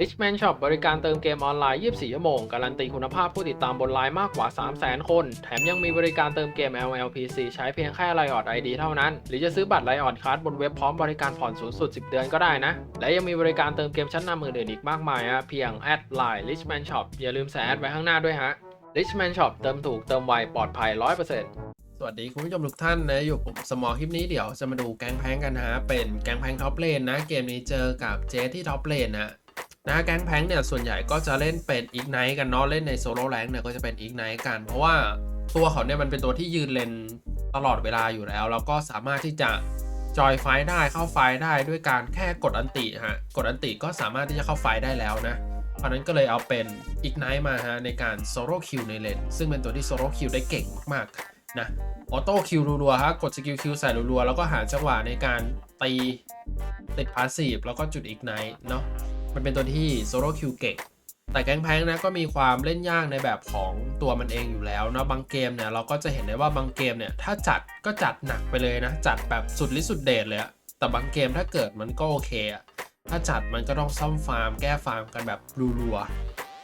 Richman Shop บริการเติมเกมออนไลน์ 24 ชั่วโมง การันตีคุณภาพผู้ติดตามบนไลน์มากกว่า 300,000 คน แถมยังมีบริการเติมเกม LLPC ใช้เพียงแค่ไลออด ID เท่านั้น หรือจะซื้อบัตรไลออดคาร์ดบนเว็บพร้อมบริการผ่อนสูงสุด 10 เดือนก็ได้นะ และยังมีบริการเติมเกมชั้นนำอื่นๆอีกมากมายฮะเพียงแอดไลน์ Richman Shop อย่าลืมใส่แอดไว้ข้างหน้าด้วยฮะ Richman Shop เติมถูกเติมไวปลอดภัย 100%สวัสดีคุณผู้ชมทุกท่านนะ อยู่ผมสมอคลิปนี้เดี๋ยวจะมาดูแก๊งแพงกันนะฮะเป็นแกงแพงท็อปเลนนะ เกมนี้เจอกับเจที่ท็อปเลนนะ นะแก๊งแพงเนี่ยส่วนใหญ่ก็จะเล่นเป็นอีกไนท์กันเนาะเล่นในโซโล่แรงเนี่ยก็จะเป็นอีกไนท์กัน เพราะว่าตัวเขาเนี่ยมันเป็นตัวที่ยืนเลนตลอดเวลาอยู่แล้วแล้วก็สามารถที่จะจอยไฟได้เข้าไฟได้ด้วยการแค่กดอันติฮะกดอันติก็สามารถที่จะเข้าไฟได้แล้วนะเพราะนั้นก็เลยเอาเป็นอีกไนท์มาฮะในการโซโล่คิวในเลนซึ่งเป็นตัวที่โซโล่คิวได้เก่งมากๆนะออโต้คิวรัวๆฮะกดสกิลคิวใส่รัวๆแล้วก็หาจังหวะในการตีติดพาสซีฟแล้วก็จุดอีกไนท์เนาะ มันเป็นตัวที่โซโล่คิวเก่งแต่แก๊งแพงนะก็มีความเล่นยากในแบบของตัวมันเองอยู่แล้วเนาะบางเกมเนี่ยเราก็จะเห็นได้ว่าบางเกมเนี่ยถ้าจัดก็จัดหนักไปเลยนะ จัดแบบสุดฤทธิ์สุดเดชเลยอะแต่บางเกมถ้าเกิดมันก็โอเคอะถ้าจัดมันก็ต้องซ่อมฟาร์มแก้ฟาร์มกันแบบรัว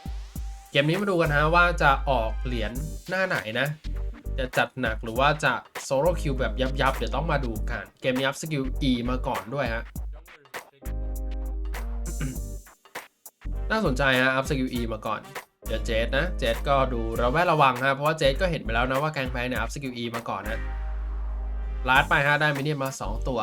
ๆเกมนี้มาดูกันฮะว่าจะออกเหรียญหน้าไหนนะ จะจัดหนักหรือว่าจะโซโล่คิวแบบยับๆเดี๋ยวต้องมาดูกัน เกมนี้อัพสกิล E มาก่อนด้วยฮะ น่าสนใจฮะอัพสกิล E มาก่อน เดี๋ยวเจสนะ เจสก็ดูระแวดระวังฮะ เพราะว่าเจสก็เห็นไปแล้วนะว่าแกงแพงเนี่ยอัพสกิล E มาก่อนนะลาดไปฮะได้มินิมา 2 ตัว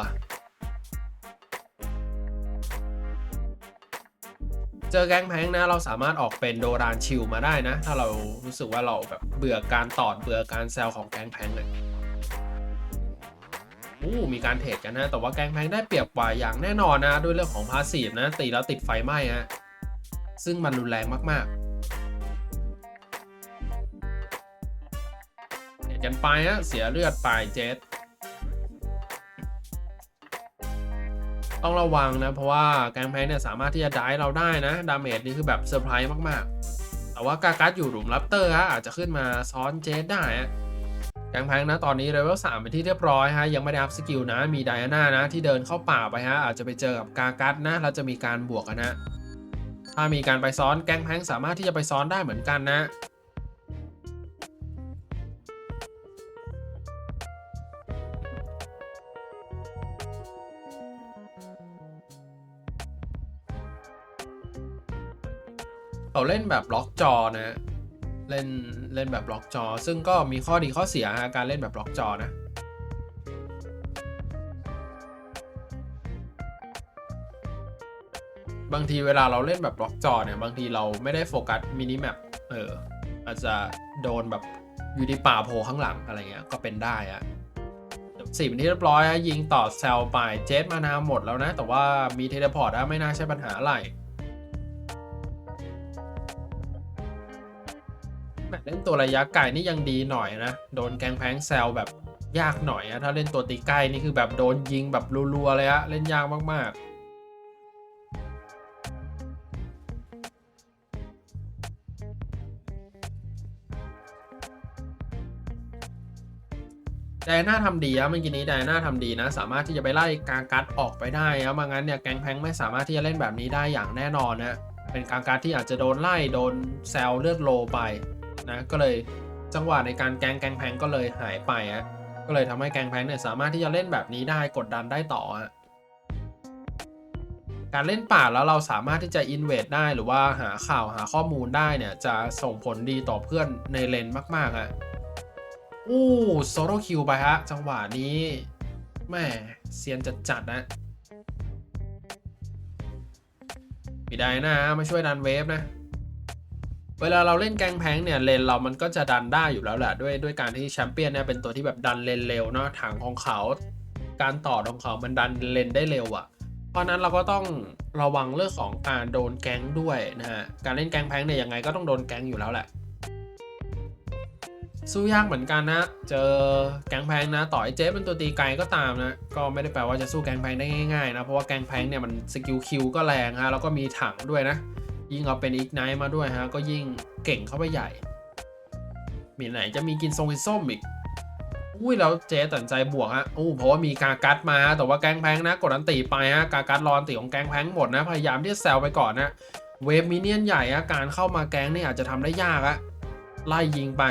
เจอแกงแพงนะ เราสามารถออกเป็นโดรานชิลมาได้นะ ถ้าเรารู้สึกว่าเราแบบเบื่อการตอดเบื่อการแซวของแกงแพงเลยอู้มีการเทรดกันนะ แต่ว่าแกงแพงได้เปรียบกว่าอย่างแน่นอนนะ ด้วยเรื่องของพาสีฟนะ ตีแล้วติดไฟไหม้ฮะ ซึ่งมันรุนแรงมากๆเห็นกันไปฮะเสียเลือดไปเจสต้องระวังนะ เพราะว่าแกงแพงเนี่ยสามารถที่จะได้เราได้นะ ดาเมจนี่คือแบบเซอร์ไพรส์มากๆ แต่ว่ากากัสอยู่หลุมรับเตอร์ฮะอาจจะขึ้นมาซ้อนเจสได้แกงแพงนะตอนนี้เลเวล3เป็นที่เรียบร้อยฮะยังไม่ได้อัพสกิลนะ มีไดอาน่านะที่เดินเข้าป่าไปฮะอาจจะไปเจอกับกากัสนะแล้วจะมีการบวกกันนะ ถ้ามีการไปซ้อนแก๊งแพงสามารถที่จะไปซ้อนได้เหมือนกันนะเขาเล่นแบบล็อกจอนะเล่นเล่นแบบล็อกจอ ซึ่งก็มีข้อดีข้อเสียการเล่นแบบล็อกจอนะ บางทีเวลาเราเล่นแบบล็อกจอเนี่ยบางทีเราไม่ได้โฟกัสมินิแมปเอออาจจะโดนแบบอยู่ที่ป่าโผข้างหลังอะไรเงี้ยก็เป็นได้อะสี่นที่เรียบร้อยยิงต่อเซลไปเจสมานาหมดแล้วนะ แต่ว่ามีเทเลพอร์ตไม่น่าใช่ปัญหาอะไรเล่นตัวระยะไกลนี่ยังดีหน่อยนะ โดนแกงแพงแซลแบบยากหน่อยอะถ้าเล่นตัวตีใกล้นี่คือแบบโดนยิงแบบรัวๆเลยอะเล่นยากมากๆ ไดน่าทำดีอะเมื่อกี้นี้ไดน่าทำดีนะ สามารถที่จะไปไล่กากัดออกไปได้นะมางั้นเนี่ยแกงแพงไม่สามารถที่จะเล่นแบบนี้ได้อย่างแน่นอนนะเป็นกากัดที่อาจจะโดนไล่โดนแซลเลือดโลไปนะก็เลยจังหวะในการแกงแกงแพงก็เลยหายไปอะก็เลยทำให้แกงแพงเนี่ยสามารถที่จะเล่นแบบนี้ได้กดดันได้ต่ออะการเล่นป่าแล้วเราสามารถที่จะอินเวดได้หรือว่าหาข่าวหาข้อมูลได้เนี่ยจะส่งผลดีต่อเพื่อนในเลนมากๆอะ อู้โซโลคิวไปฮะ จังหวะนี้แม่เซียนจัดๆนะมีได้นะมาช่วยดันเวฟนะ เวลาเราเล่นแกงแพงเนี่ยเลนเรามันก็จะดันได้อยู่แล้วแหละด้วยด้วยการที่แชมเปี้ยนเนี่ยเป็นตัวที่แบบดันเลนเร็วเนาะถังของเขา การต่อของเขามันดันเลนได้เร็วอะ่ะ เพราะนั้นเราก็ต้องระวังเรื่องของการโดนแกงด้วยนะฮะการเล่นแกงแพงเนี่ยยังไงก็ต้องโดนแกงอยู่แล้วแหละ สู้ยากเหมือนกันนะ เจอแกงแพงนะ ต่อไอเจ๊เป็นตัวตีไกลก็ตามนะ ก็ไม่ได้แปลว่าจะสู้แกงแพงได้ง่ายๆนะ เพราะว่าแกงแพงเนี่ยมันสกิลคิวก็แรงฮะ แล้วก็มีถังด้วยนะ ยิ่งเอาเป็นอีกไนท์มาด้วยฮะ ก็ยิ่งเก่งเข้าไปใหญ่ มีไหนจะมีกินทรงกินส้มอีก อุ้ยแล้วเจ๊ตัดสินใจบวกฮะอู้เพราะว่ามีกากัดมา แต่ว่าแกงแพงนะ กดอันตีไปฮะ กากัดรออันตีของแกงแพงหมดนะ พยายามที่จะแซวไปก่อนนะ เวฟมิเนียนใหญ่อะการเข้ามาแก๊งนี่อาจจะทำได้ยากอะไล่ยิงไป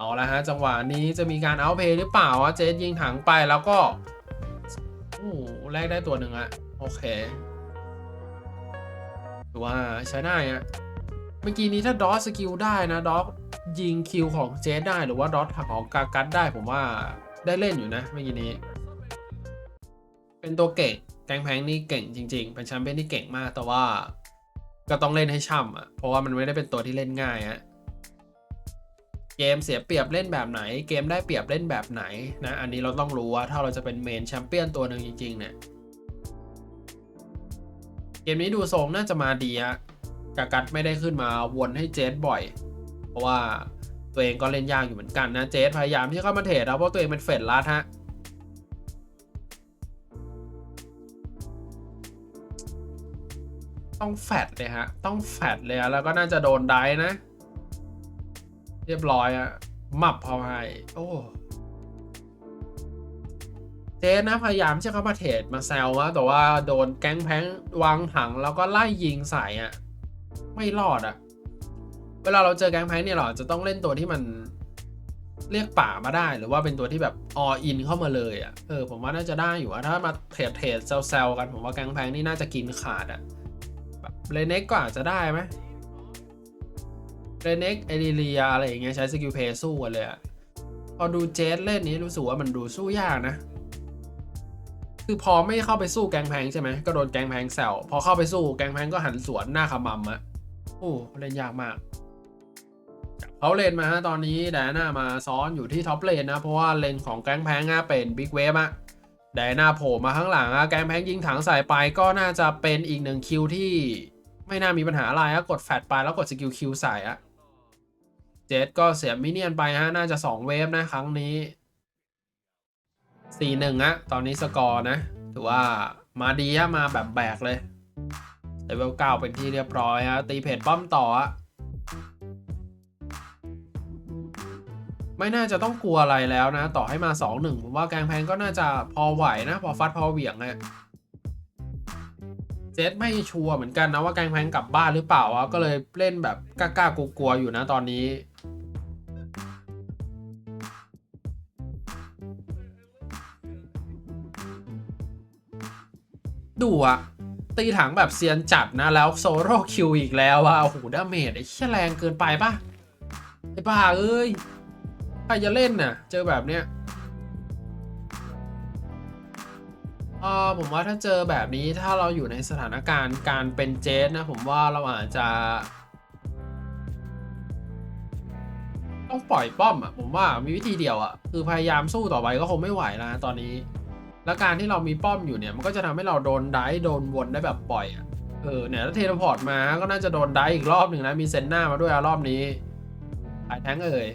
เอาละฮะจังหวะนี้จะมีการเอาเพย์หรือเปล่าวะเจสยิงถังไปแล้วก็โอ้แลกได้ตัวหนึ่งอะโอเคถือว่าใช้ได้อะเมื่อกี้นี้ถ้าดอสสกิลได้นะดอสยิงคิวของเจสได้หรือว่าดอสของกากัดได้ผมว่าได้เล่นอยู่นะเมื่อกี้นี้ เป็นตัวเก่งแกงแพงนี่เก่งจริง ๆ เป็นแชมเปี้ยนที่เก่งมากแต่ว่า ก็ต้องเล่นให้ช่ำอะเพราะว่ามันไม่ได้เป็นตัวที่เล่นง่ายอะ เกมเสียเปรียบเล่นแบบไหน เกมได้เปรียบเล่นแบบไหนนะอันนี้เราต้องรู้ว่าถ้าเราจะเป็นเมนแชมเปี้ยนตัวหนึ่งจริงๆเนี่ยเกมนี้ดูทรงน่าจะมาดีอะกากัดไม่ได้ขึ้นมาวนให้เจสบ่อย เพราะว่าตัวเองก็เล่นยากอยู่เหมือนกันนะเจสพยายามที่เข้ามาเทรดแล้วเพราะตัวเองเป็นเฟดลัดฮะต้องแฟดเลยฮะ ต้องแฟดเลยอะแล้วก็น่าจะโดนได้นะ รียบร้อยอะมับพอให้โอ้เจ๊นะพยายามจะเข้ามาเทรดมาแซวว่าแต่ว่าโดนแก๊งแพงวางถังแล้วก็ไล่ยิงใส่อะไม่รอดอะเวลาเราเจอแก๊งแพงเนี่ยเราอจะต้องเล่นตัวที่มันเรียกป่ามาได้หรือว่าเป็นตัวที่แบบออินเข้ามาเลยอะเออผมว่าน่าจะได้อยู่อะถ้ามาเทรดเทรดแซวๆกันผมว่าแก๊งแพงนี่น่าจะกินขาดอะแบบเลเน็กก็อาจจะได้ไหม เลเน็กเอลิเลียอะไรอย่างเงี้ยใช้สกิลเพย์สู้กันเลยอะพอดูเจสเล่นนี้รู้สึกว่ามันดูสู้ยากนะ คือพอไม่เข้าไปสู้แกงแพงใช่ไหมก็โดนแกงแพงแซวพอเข้าไปสู้แกงแพงก็หันสวนหน้าขมำอะโอ้เล่นยากมากเขาเลนมาฮะตอนนี้แดน่ามาซ้อนอยู่ที่ท็อปเลนนะ เพราะว่าเลนของแกงแพงอะเป็นบิ๊กเวฟอะแดน่าโผล่มาข้างหลังอะแกงแพงยิงถังใส่ไปก็น่าจะเป็นอีกหนึ่งคิวที่ไม่น่ามีปัญหาอะไรอะกดแฟดไปแล้วกดสกิลคิวใส่อะ เจสก็เสียมิเนียนไปฮะ น่าจะสองเวฟนะครั้งนี้สี่หนึ่งอะตอนนี้สกอร์นะ ถือว่ามาดีอะมาแบบแบกเลยเลเวลเก้าเป็นที่เรียบร้อยฮะ ตีเพจป้อมต่ออะไม่น่าจะต้องกลัวอะไรแล้วนะ ต่อให้มา 2-1 ผมว่าแกงแพงก็น่าจะพอไหวนะ พอฟัดพอเหวี่ยงอะเจสไม่ชัวร์เหมือนกันนะว่าแกงแพงกลับบ้านหรือเปล่าอะก็เลยเล่นแบบกล้าๆกลัวๆอยู่นะตอนนี้ ดูอะตีถังแบบเซียนจัดนะแล้วโซโล่คิวอีกแล้วว่าโอ้โหดาเมจไอ้เชี่ยแรงเกินไปปะไอ้บ้าเอ้ยใครจะเล่นน่ะ เจอแบบเนี้ยเออผมว่าถ้าเจอแบบนี้ถ้าเราอยู่ในสถานการณ์การเป็นเจสนะผมว่าเราอาจจะต้องปล่อยป้อมอะผมว่ามีวิธีเดียวอะคือพยายามสู้ต่อไปก็คงไม่ไหวแล้วนะตอนนี้ แล้วการที่เรามีป้อมอยู่เนี่ยมันก็จะทำให้เราโดนได้โดนวนได้แบบบ่อยอะเออเนี่ยถ้าเทเลพอร์ตมาก็น่าจะโดนได้อีกรอบหนึ่งนะมีเซนหน้ามาด้วยอรอบนี้หายแทงเอ่ย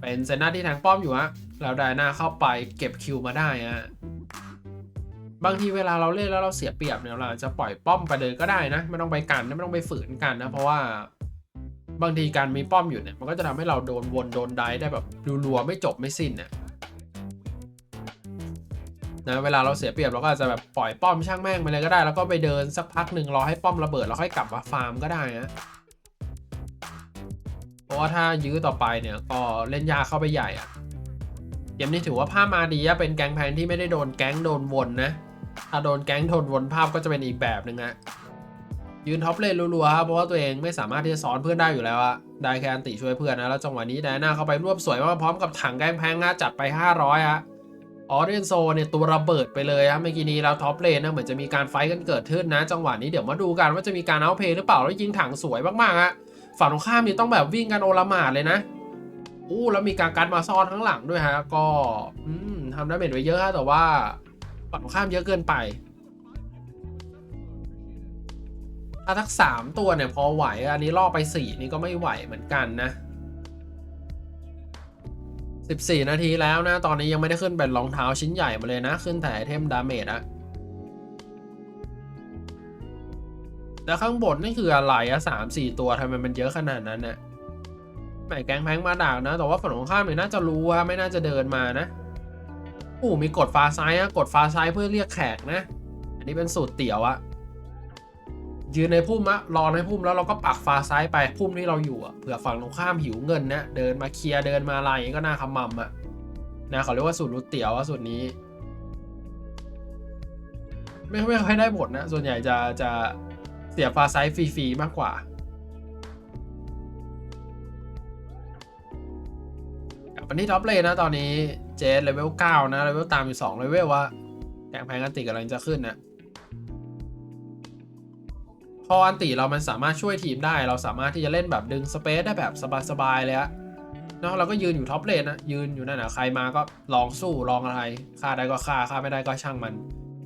เป็นเซนหน้าที่แทงป้อมอยู่ฮะแล้วไดหน้าเข้าไปเก็บคิวมาได้ฮะบางทีเวลาเราเล่นแล้วเราเสียเปรียบเนี่ยเราจะปล่อยป้อมไปเลยก็ได้นะไม่ต้องไปกันไม่ต้องไปฝืนกันนะเพราะว่าบางทีการมีป้อมอยู่เนี่ยมันก็จะทำให้เราโดนวนโดนได้ได้แบบรัวๆไม่จบไม่สิ้นเนี่ย นะเวลาเราเสียเปรียบเราก็อาจจะแบบปล่อยป้อมช่างแม่งไปเลยก็ได้ แล้วก็ไปเดินสักพักหนึ่งรอให้ป้อมระเบิดแล้วค่อยกลับมาฟาร์มก็ได้นะเพราะว่าถ้ายื้อต่อไปเนี่ยก็เล่นยาเข้าไปใหญ่อะเกมนี้ถือว่าภาพมาดีอะเป็นแก๊งแพงที่ไม่ได้โดนแก๊งโดนวนนะถ้าโดนแก๊งโดนวนภาพก็จะเป็นอีกแบบหนึ่งอะยืนท็อปเลนรัวๆครับเพราะว่าตัวเองไม่สามารถที่จะซ้อนเพื่อนได้อยู่แล้วอะได้แค่อันติช่วยเพื่อนนะแล้วจังหวะนี้ไดน่าเข้าไปรวบสวยมากพร้อมกับถังแก๊งแพงนะจัดไป 500ฮะ ออเรนโซเนี่ยตัวระเบิดไปเลยครับเมื่อกี้นี้แล้วท็อปเลนนะเหมือนจะมีการไฟท์กันเกิดขึ้นนะ จังหวะนี้เดี๋ยวมาดูกันว่าจะมีการเอาเพย์หรือเปล่าแล้วยิงถังสวยมากๆฮะฝั่งตรงข้ามนี่ต้องแบบวิ่งกันโอลมาดเลยนะอู้แล้วมีการกัดมาซ่อนข้างหลังด้วยฮะก็อทำไดาเมจไว้เยอะฮะแต่ว่าฝั่งตรงข้ามเยอะเกินไปถ้าทักสามตัวเนี่ยพอไหวอันนี้ล่อไปสี่นี่ก็ไม่ไหวเหมือนกันนะ 14 นาทีแล้วนะ ตอนนี้ยังไม่ได้ขึ้นเป็นรองเท้าชิ้นใหญ่มาเลยนะ ขึ้นแต่ไอเทมดาเมจอะแล้วข้างบนนี่คืออะไรอะสามสี่ตัวทำไมมันเยอะขนาดนั้นเนี่ยแหมแกงแพงมาดักนะ แต่ว่าฝั่งตรงข้ามเนี่ยน่าจะรู้ว่าไม่น่าจะเดินมานะโอ้มีกดฟ้าซ้ายอะกดฟ้าซ้ายเพื่อเรียกแขกนะ อันนี้เป็นสูตรเตี๋ยวอะ ยืนในพุ่มอะรอในพุ่มแล้วเราก็ปักฟ้าซ้ายไปพุ่มที่เราอยู่อะเผื่อฝั่งตรงข้ามหิวเงินนะเดินมาเคลียร์เดินมาอะไรก็น่าขมำอะนะเขาเรียกว่าสูตรรุดเตี๋ยวอะสูตรนี้ ไม่ไม่ค่อยได้ผลนะ ส่วนใหญ่จะจะเสียฟ้าซ้ายฟรีๆมากกว่ากลับมาที่ท็อปเลนนะตอนนี้เจสเลเวล9นะเลเวลตามอยู่2เลเวลว่าแข่งแพงกันติกำลังจะขึ้นนะ พออันติเรามันสามารถช่วยทีมได้ เราสามารถที่จะเล่นแบบดึงสเปซได้แบบสบายๆเลยอะเนาะเราก็ยืนอยู่ท็อปเลนนะยืนอยู่นั่นนะใครมาก็ลองสู้ลองอะไรฆ่าได้ก็ฆ่าฆ่าไม่ได้ก็ช่างมัน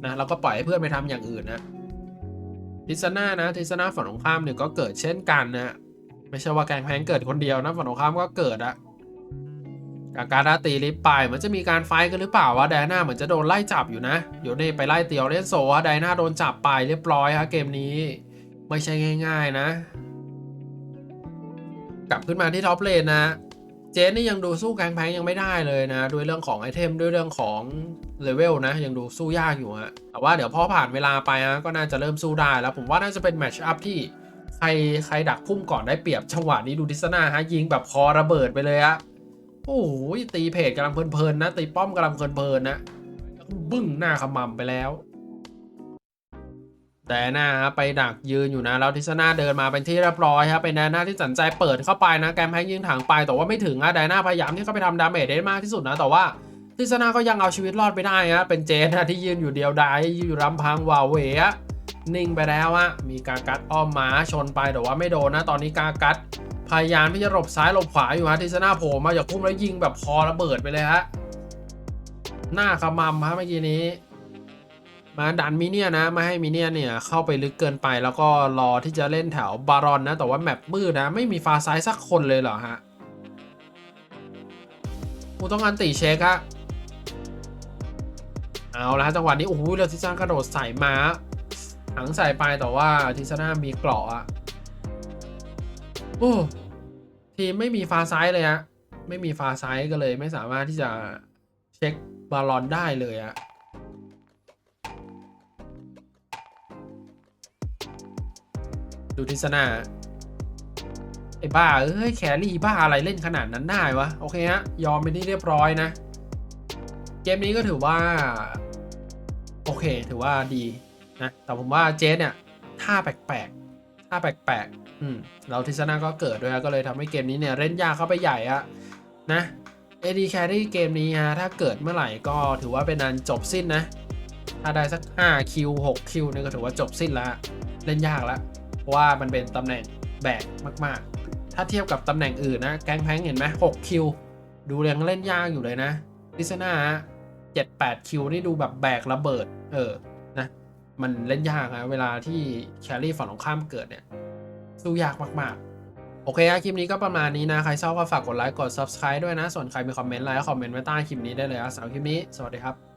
นะเราก็ปล่อยให้เพื่อนไปทำอย่างอื่นนะทิสนานะทิสนาฝั่งตรงข้ามเนี่ยก็เกิดเช่นกันนะไม่ใช่ว่าแกงแพงเกิดคนเดียวนะฝั่งตรงข้ามก็เกิดอะกาการาตีลิฟต์ไปมือนจะมีการไฟกันหรือเปล่าวะไดนาเหมือนจะโดนไล่จับอยู่นะโยเน่ไปไล่เตียวเล่นโซะไดนาโดนจับไปเรียบร้อยฮะเกมนี้ ไม่ใช่ง่าย ๆนะ กลับขึ้นมาที่ท็อปเลนนะ เจนนี่ยังดูสู้แกงแพงยังไม่ได้เลยนะ ด้วยเรื่องของไอเทมด้วยเรื่องของเลเวลนะ ยังดูสู้ยากอยู่ฮะแต่ว่าเดี๋ยวพอผ่านเวลาไปฮะก็น่าจะเริ่มสู้ได้แล้วผมว่าน่าจะเป็นแมตช์อัพที่ใครใครดักพุ่มก่อนได้เปรียบจังหวะนี้ดูดิสนาฮะยิงแบบคอระเบิดไปเลยฮะโอ้โหตีเพจกำลังเพลินๆนะตีป้อมกำลังเพลินๆนะบึ้งหน้าขมำไปแล้ว แต่หน้าไปดักยืนอยู่นะแล้วทิศนาเดินมาเป็นที่เรียบร้อยครับเป็นแดน่าที่สนใจเปิดเข้าไปนะแกมแพงยิงถังไปแต่ว่าไม่ถึงอะแดน่าพยายามที่เข้าไปทำดาเมจได้มากที่สุดนะแต่ว่าทิศนาก็ยังเอาชีวิตรอดไปได้ฮะเป็นเจนนะที่ยืนอยู่เดียวดายอยู่รำพังวาวเวะนิ่งไปแล้วอะมีกากัดอ้อมหมาชนไปแต่ว่าไม่โดนนะตอนนี้กากัดพยายามที่จะหลบซ้ายหลบขวาอยู่ฮะทิศนาโผล่มาจากพุ่มแล้วยิงแบบคอระเบิดไปเลยฮะหน้าขมำฮะเมื่อกี้นี้ มาดันมิเนียนะไม่ให้มิเนียเนี่ยเข้าไปลึกเกินไปแล้วก็รอที่จะเล่นแถวบารอนนะแต่ว่าแมปมืดนะไม่มีฟาซ้ายสักคนเลยเหรอฮะกูต้องอันติเช็คฮะเอาละฮะจังหวะนี้โอ้โหแล้วทิซานกระโดดใส่ม้าหังใส่ไปแต่ว่าทิซาน่ามีเกราะอะโอ้ทีมไม่มีฟาซ้ายเลยฮะไม่มีฟาซ้ายก็เลยไม่สามารถที่จะเช็คบาลอนได้เลยอะ ดูทิศนาไอ้บ้า เอ้ย แครี่บ้าอะไรเล่นขนาดนั้นได้วะ โอเคฮะ ยอมเป็นที่เรียบร้อยนะ เกมนี้ก็ถือว่า โอเค ถือว่าดีนะ แต่ผมว่าเจสเนี่ยท่าแปลกๆท่าแปลกๆอืมเราทิศนาก็เกิดด้วยก็เลยทำให้เกมนี้เนี่ยเล่นยากเข้าไปใหญ่อะนะ AD Carry เกมนี้ฮะถ้าเกิดเมื่อไหร่ก็ถือว่าเป็นอันจบสิ้นนะ ถ้าได้สัก5คิว6คิวเนี่ยก็ถือว่าจบสิ้นแล้ว เล่นยากแล้ว เพราะว่ามันเป็นตำแหน่งแบกมาก ๆ ถ้าเทียบกับตำแหน่งอื่นนะ แกงแพงเห็นไหม6คิว ดูยังเล่นยากอยู่เลยนะลิซนา7 8คิวนี่ดูแบบแบกระเบิด เออ นะ มันเล่นยากนะเวลาที่แครี่ฝั่งตรงข้ามเกิดเนี่ย สู้ยากมาก ๆ โอเคอะคลิปนี้ก็ประมาณนี้นะ ใครชอบก็ฝากกดไลค์ กด subscribe ด้วยนะ ส่วนใครมีคอมเมนต์อะไรก็คอมเมนต์ไว้ใต้คลิปนี้ได้เลยอะสำหรับคลิปนี้ สวัสดีครับ